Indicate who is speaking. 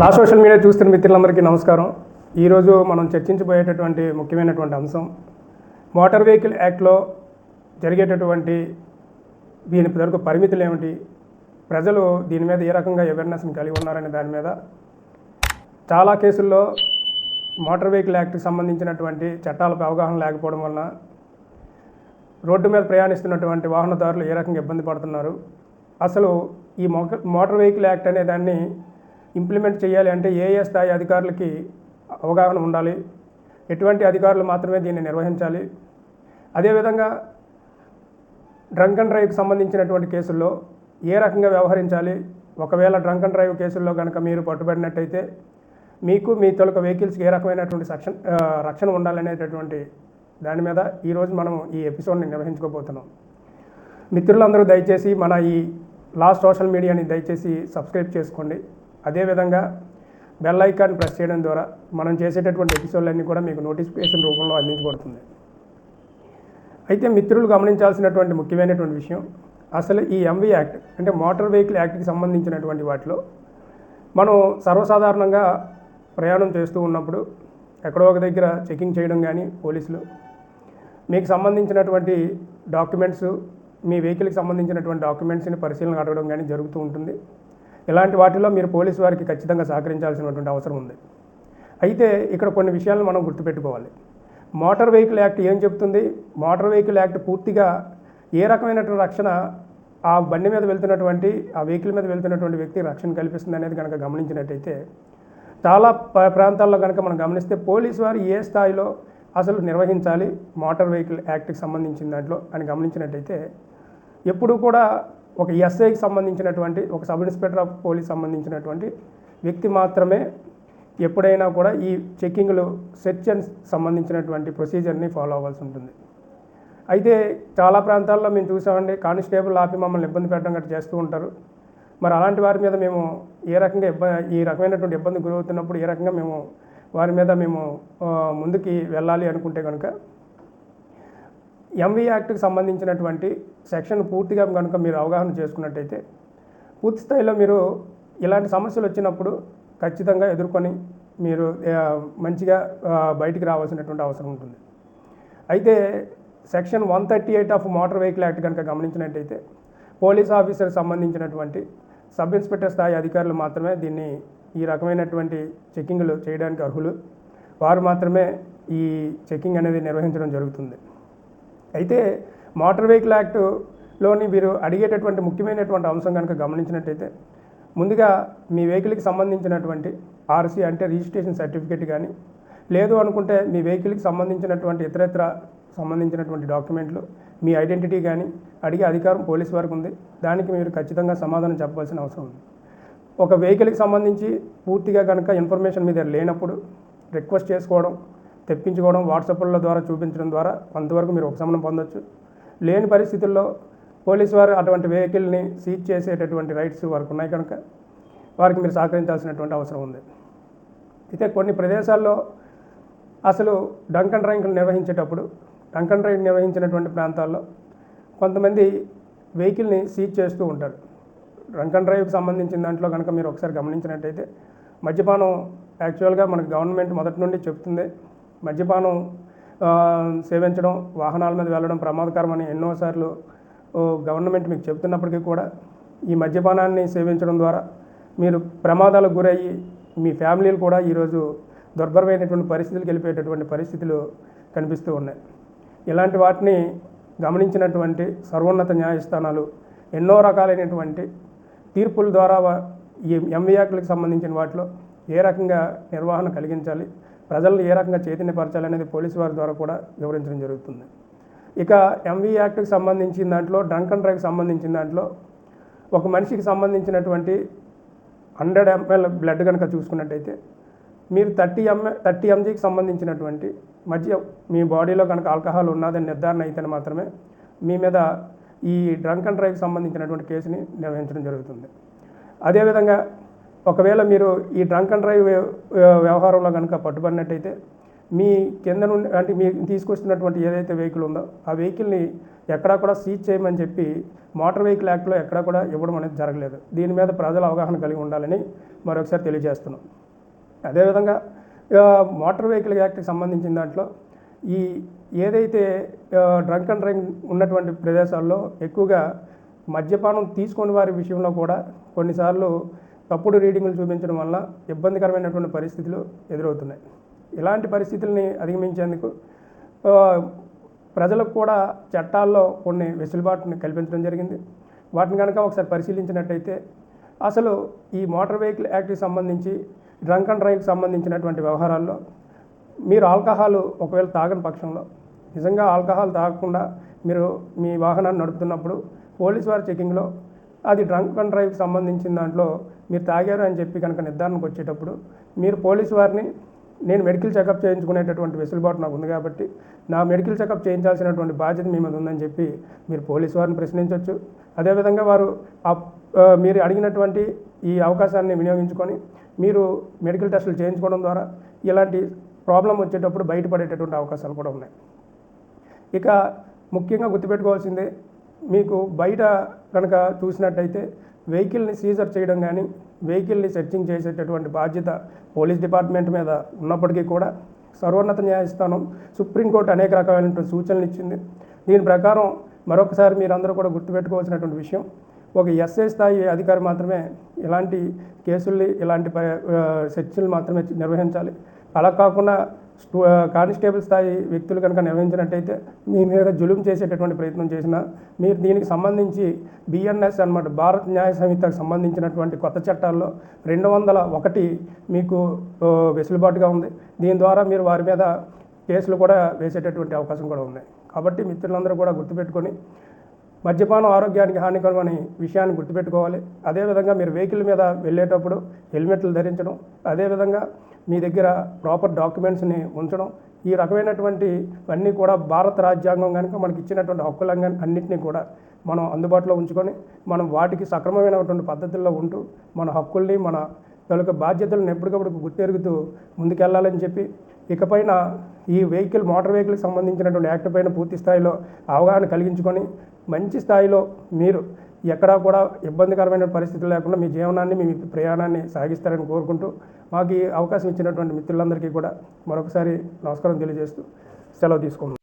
Speaker 1: నా social media చూస్తున్న మిత్రులందరికీ నమస్కారం. ఈరోజు మనం చర్చించబోయేటటువంటి ముఖ్యమైనటువంటి అంశం మోటార్ వెహికల్ యాక్ట్లో జరిగేటటువంటి దీని వరకు పరిమితులు ఏమిటి ప్రజలు దీని మీద ఏ రకంగా అవేర్నెస్ని కలిగి ఉన్నారనే దాని మీద చాలా కేసుల్లో మోటార్ వెహికల్ యాక్ట్కి సంబంధించినటువంటి చట్టాలపై అవగాహన లేకపోవడం వలన రోడ్డు మీద ప్రయాణిస్తున్నటువంటి వాహనదారులు ఏ రకంగా ఇబ్బంది పడుతున్నారు అసలు ఈ మోటార్ వెహికల్ యాక్ట్ అనే దాన్ని ఇంప్లిమెంట్ చేయాలి అంటే ఏ ఏ స్థాయి అధికారులకి అవగాహన ఉండాలి. ఎటువంటి అధికారులు మాత్రమే దీన్ని నిర్వహించాలి. అదేవిధంగా డ్రంక్ అండ్ డ్రైవ్కి సంబంధించినటువంటి కేసుల్లో ఏ రకంగా వ్యవహరించాలి? ఒకవేళ డ్రంక్ అండ్ డ్రైవ్ కేసుల్లో కనుక మీరు పట్టుబడినట్టయితే మీకు మీ తొలక వెహికల్స్కి ఏ రకమైనటువంటి రక్షణ రక్షణ ఉండాలనేటటువంటి దాని మీద ఈరోజు మనం ఈ ఎపిసోడ్ని నిర్వహించుకోబోతున్నాం. మిత్రులందరూ దయచేసి మన ఈ లాస్ట్ సోషల్ మీడియాని దయచేసి సబ్స్క్రైబ్ చేసుకోండి. అదేవిధంగా బెల్ ఐకాన్ ప్రెస్ చేయడం ద్వారా మనం చేసేటటువంటి ఎపిసోడ్లన్నీ కూడా మీకు నోటిఫికేషన్ రూపంలో అందించబడుతుంది. అయితే మిత్రులు గమనించాల్సినటువంటి ముఖ్యమైనటువంటి విషయం అసలు ఈ ఎంవి యాక్ట్ అంటే మోటార్ వెహికల్ యాక్ట్కి సంబంధించినటువంటి వాటిలో మనం సర్వసాధారణంగా ప్రయాణం చేస్తూ ఉన్నప్పుడు ఎక్కడో ఒక దగ్గర చెకింగ్ చేయడం కానీ పోలీసులు మీకు సంబంధించినటువంటి డాక్యుమెంట్స్ మీ వెహికల్కి సంబంధించినటువంటి డాక్యుమెంట్స్ని పరిశీలన అడగడం కానీ జరుగుతూ ఉంటుంది. ఇలాంటి వాటిలో మీరు పోలీసు వారికి ఖచ్చితంగా సహకరించాల్సినటువంటి అవసరం ఉంది. అయితే ఇక్కడ కొన్ని విషయాలను మనం గుర్తుపెట్టుకోవాలి. మోటార్ వెహికల్ యాక్ట్ ఏం చెప్తుంది? మోటార్ వెహికల్ యాక్ట్ పూర్తిగా ఏ రకమైనటువంటి రక్షణ ఆ బండి మీద వెళ్తున్నటువంటి ఆ వెహికల్ మీద వెళ్తున్నటువంటి వ్యక్తికి రక్షణ కల్పిస్తుంది అనేది కనుక గమనించినట్టయితే చాలా ప్రాంతాల్లో కనుక మనం గమనిస్తే పోలీసు వారు ఏ స్థాయిలో అసలు నిర్వహించాలి మోటార్ వెహికల్ యాక్ట్కి సంబంధించిన దాంట్లో అని గమనించినట్టయితే ఎప్పుడు కూడా ఒక ఎస్ఐకి సంబంధించినటువంటి ఒక సబ్ ఇన్స్పెక్టర్ ఆఫ్ పోలీస్ సంబంధించినటువంటి వ్యక్తి మాత్రమే ఎప్పుడైనా కూడా ఈ చెక్కింగ్లు సెర్చ్ అండ్ సంబంధించినటువంటి ప్రొసీజర్ని ఫాలో అవ్వాల్సి ఉంటుంది. అయితే చాలా ప్రాంతాల్లో మేము చూసామండి కానిస్టేబుల్ ఆపి మమ్మల్ని ఇబ్బంది పెట్టడం గట్రా చేస్తూ ఉంటారు. మరి అలాంటి వారి మీద మేము ఏ రకంగా ఇబ్బంది ఈ రకమైనటువంటి ఇబ్బంది గురవుతున్నప్పుడు ఏ రకంగా మేము వారి మీద మేము ముందుకి వెళ్ళాలి అనుకుంటే కనుక ఎంవి యాక్ట్కి సంబంధించినటువంటి సెక్షన్ పూర్తిగా కనుక మీరు అవగాహన చేసుకున్నట్టయితే పూర్తి స్థాయిలో మీరు ఇలాంటి సమస్యలు వచ్చినప్పుడు ఖచ్చితంగా ఎదుర్కొని మీరు మంచిగా బయటికి రావాల్సినటువంటి అవసరం ఉంటుంది. అయితే section one thirty eight of motor vehicle act కనుక గమనించినట్టయితే పోలీస్ ఆఫీసర్కి సంబంధించినటువంటి సబ్ ఇన్స్పెక్టర్ స్థాయి అధికారులు మాత్రమే దీన్ని ఈ రకమైనటువంటి చెక్కింగ్లు చేయడానికి అర్హులు. వారు మాత్రమే ఈ చెక్కింగ్ అనేది నిర్వహించడం జరుగుతుంది. అయితే మోటార్ వెహికల్ యాక్ట్లోని మీరు అడిగేటటువంటి ముఖ్యమైనటువంటి అంశం కనుక గమనించినట్టయితే ముందుగా మీ వెహికల్కి సంబంధించినటువంటి ఆర్సీ అంటే రిజిస్ట్రేషన్ సర్టిఫికేట్ కానీ లేదు అనుకుంటే మీ వెహికల్కి సంబంధించినటువంటి ఇతరత్ర సంబంధించినటువంటి డాక్యుమెంట్లు మీ ఐడెంటిటీ కానీ అడిగే అధికారం పోలీస్ వారికి ఉంది. దానికి మీరు ఖచ్చితంగా సమాధానం చెప్పవలసిన అవసరం ఉంది. ఒక వెహికల్కి సంబంధించి పూర్తిగా కనుక ఇన్ఫర్మేషన్ మీ దగ్గర లేనప్పుడు రిక్వెస్ట్ చేసుకోవడం తెప్పించుకోవడం వాట్సాప్ల ద్వారా చూపించడం ద్వారా కొంతవరకు మీరు ఉపశమనం పొందొచ్చు. లేని పరిస్థితుల్లో పోలీసు వారు అటువంటి వెహికల్ని సీజ్ చేసేటటువంటి రైట్స్ వారికి ఉన్నాయి కనుక వారికి మీరు సహకరించాల్సినటువంటి అవసరం ఉంది. అయితే కొన్ని ప్రదేశాల్లో అసలు డంకన్ అండ్ నిర్వహించేటప్పుడు డంకన్ అండ్ డ్రైవ్ నిర్వహించినటువంటి ప్రాంతాల్లో కొంతమంది వెహికల్ని సీజ్ చేస్తూ ఉంటారు. డంకన్ డ్రైవ్కి సంబంధించిన దాంట్లో కనుక మీరు ఒకసారి గమనించినట్టయితే మద్యపానం యాక్చువల్గా మనకు గవర్నమెంట్ మొదటి నుండి చెప్తుంది. మద్యపానం సేవించడం వాహనాల మీద వెళ్ళడం ప్రమాదకరమని ఎన్నోసార్లు గవర్నమెంట్ మీకు చెప్తున్నప్పటికీ కూడా ఈ మద్యపానాన్ని సేవించడం ద్వారా మీరు ప్రమాదాలకు గురయ్యి మీ ఫ్యామిలీలు కూడా ఈరోజు దుర్భరమైనటువంటి పరిస్థితులకు వెళ్ళిపోయేటటువంటి పరిస్థితులు కనిపిస్తూ ఉన్నాయి. ఇలాంటి వాటిని గమనించినటువంటి సర్వోన్నత న్యాయస్థానాలు ఎన్నో రకాలైనటువంటి తీర్పుల ద్వారా ఈ ఎంవి సంబంధించిన వాటిలో ఏ రకంగా నిర్వహణ కలిగించాలి ప్రజలను ఏ రకంగా చైతన్యపరచాలి అనేది పోలీసు వారి ద్వారా కూడా వివరించడం జరుగుతుంది. ఇక ఎంవీ యాక్ట్కి సంబంధించిన దాంట్లో డ్రంక్ అండ్ డ్రైవ్కి సంబంధించిన దాంట్లో ఒక మనిషికి సంబంధించినటువంటి హండ్రెడ్ ఎంఎల్ బ్లడ్ కనుక చూసుకున్నట్టయితే మీరు థర్టీ ఎంఎ థర్టీ ఎంజీకి సంబంధించినటువంటి మధ్య మీ బాడీలో కనుక ఆల్కహాల్ ఉన్నదని నిర్ధారణ అయితే మాత్రమే మీ మీద ఈ డ్రంక్ అండ్ డ్రైవ్కి సంబంధించినటువంటి కేసుని నిర్వహించడం జరుగుతుంది. అదేవిధంగా ఒకవేళ మీరు ఈ డ్రంక్ అండ్ డ్రైవ్ వ్యవహారంలో కనుక పట్టుబడినట్టయితే మీ కింద నుండి అంటే మీ తీసుకొస్తున్నటువంటి ఏదైతే వెహికల్ ఉందో ఆ వెహికల్ని ఎక్కడా కూడా సీజ్ చేయమని చెప్పి మోటార్ వెహికల్ యాక్ట్లో ఎక్కడా కూడా ఇవ్వడం అనేది జరగలేదు. దీని మీద ప్రజల అవగాహన కలిగి ఉండాలని మరొకసారి తెలియజేస్తున్నాం. అదేవిధంగా మోటార్ వెహికల్ యాక్ట్కి సంబంధించిన దాంట్లో ఈ ఏదైతే డ్రంక్ అండ్ డ్రైవ్ ఉన్నటువంటి ప్రదేశాల్లో ఎక్కువగా మద్యపానం తీసుకొని వారి విషయంలో కూడా కొన్నిసార్లు తప్పుడు రీడింగులు చూపించడం వల్ల ఇబ్బందికరమైనటువంటి పరిస్థితులు ఎదురవుతున్నాయి. ఇలాంటి పరిస్థితుల్ని అధిగమించేందుకు ప్రజలకు కూడా చట్టాల్లో కొన్ని వెసులుబాటుని కల్పించడం జరిగింది. వాటిని కనుక ఒకసారి పరిశీలించినట్టయితే అసలు ఈ మోటార్ వెహికల్ యాక్ట్కి సంబంధించి డ్రంక్ అండ్ డ్రైవ్కి సంబంధించినటువంటి వ్యవహారాల్లో మీరు ఆల్కహాల్ ఒకవేళ తాగని పక్షంలో నిజంగా ఆల్కహాల్ తాగకుండా మీరు మీ వాహనాన్ని నడుపుతున్నప్పుడు పోలీస్ వారి చెకింగ్లో అది డ్రంక్ అండ్ డ్రైవ్కి సంబంధించిన దాంట్లో మీరు తాగారు అని చెప్పి కనుక నిర్ధారణకు వచ్చేటప్పుడు మీరు పోలీస్ వారిని నేను మెడికల్ చెకప్ చేయించుకునేటటువంటి వెసులుబాటు నాకు ఉంది కాబట్టి నా మెడికల్ చెకప్ చేయించాల్సినటువంటి బాధ్యత మీ మీద ఉందని చెప్పి మీరు పోలీస్ వారిని ప్రశ్నించవచ్చు అదేవిధంగా వారు మీరు అడిగినటువంటి ఈ అవకాశాన్ని వినియోగించుకొని మీరు మెడికల్ టెస్టులు చేయించుకోవడం ద్వారా ఇలాంటి ప్రాబ్లం వచ్చేటప్పుడు బయటపడేటటువంటి అవకాశాలు కూడా ఉన్నాయి. ఇక ముఖ్యంగా గుర్తుపెట్టుకోవాల్సిందే మీకు బయట కనుక చూసినట్టయితే వెహికల్ని సీజర్ చేయడం కానీ వెహికల్ని సెర్చింగ్ చేసేటటువంటి బాధ్యత పోలీస్ డిపార్ట్మెంట్ మీద ఉన్నప్పటికీ కూడా సర్వోన్నత న్యాయస్థానం సుప్రీంకోర్టు అనేక రకమైనటువంటి సూచనలు ఇచ్చింది. దీని ప్రకారం మరొకసారి మీరందరూ కూడా గుర్తుపెట్టుకోవాల్సినటువంటి విషయం ఒక ఎస్ఐ స్థాయి అధికారి మాత్రమే ఇలాంటి కేసుల్ని ఇలాంటి ప- సెర్చ్లు మాత్రమే నిర్వహించాలి. అలా కాకుండా కానిస్టేబుల్ స్థాయి వ్యక్తులు కనుక నిర్వహించినట్టయితే మీ మీద జులుం చేసేటటువంటి ప్రయత్నం చేసినా మీరు దీనికి సంబంధించి బిఎన్ఎస్ అన్నమాట భారత్ న్యాయ సంహితకు సంబంధించినటువంటి కొత్త చట్టాల్లో రెండు వందల ఒకటి మీకు వెసులుబాటుగా ఉంది. దీని ద్వారా మీరు వారి మీద కేసులు కూడా వేసేటటువంటి అవకాశం కూడా ఉన్నాయి కాబట్టి మిత్రులందరూ కూడా గుర్తుపెట్టుకొని మద్యపానం ఆరోగ్యానికి హానికరం అనే విషయాన్ని గుర్తుపెట్టుకోవాలి. అదేవిధంగా మీరు వెహికల్ మీద వెళ్ళేటప్పుడు హెల్మెట్లు ధరించడం అదేవిధంగా మీ దగ్గర ప్రాపర్ డాక్యుమెంట్స్ని ఉంచడం. ఈ రకమైనటువంటి అన్నీ కూడా భారత రాజ్యాంగం కనుక మనకి ఇచ్చినటువంటి హక్కులంగా అన్నింటినీ కూడా మనం అందుబాటులో ఉంచుకొని మనం వాటికి సక్రమమైనటువంటి పద్ధతుల్లో ఉంటూ మన హక్కుల్ని మన తొలక బాధ్యతలను ఎప్పటికప్పుడు గుర్తెరుగుతూ ముందుకెళ్ళాలని చెప్పి ఇకపైన ఈ వెహికల్ మోటార్ వెహికల్కి సంబంధించినటువంటి యాక్ట్ పైన పూర్తి స్థాయిలో అవగాహన కలిగించుకొని మంచి స్థాయిలో మీరు ఎక్కడా కూడా ఇబ్బందికరమైన పరిస్థితులు లేకుండా మీ జీవనాన్ని మీ ప్రయాణాన్ని సాగిస్తారని కోరుకుంటూ మాకు ఈ అవకాశం ఇచ్చినటువంటి మిత్రులందరికీ కూడా మరొకసారి నమస్కారం తెలియజేస్తూ సెలవు తీసుకుంటున్నాను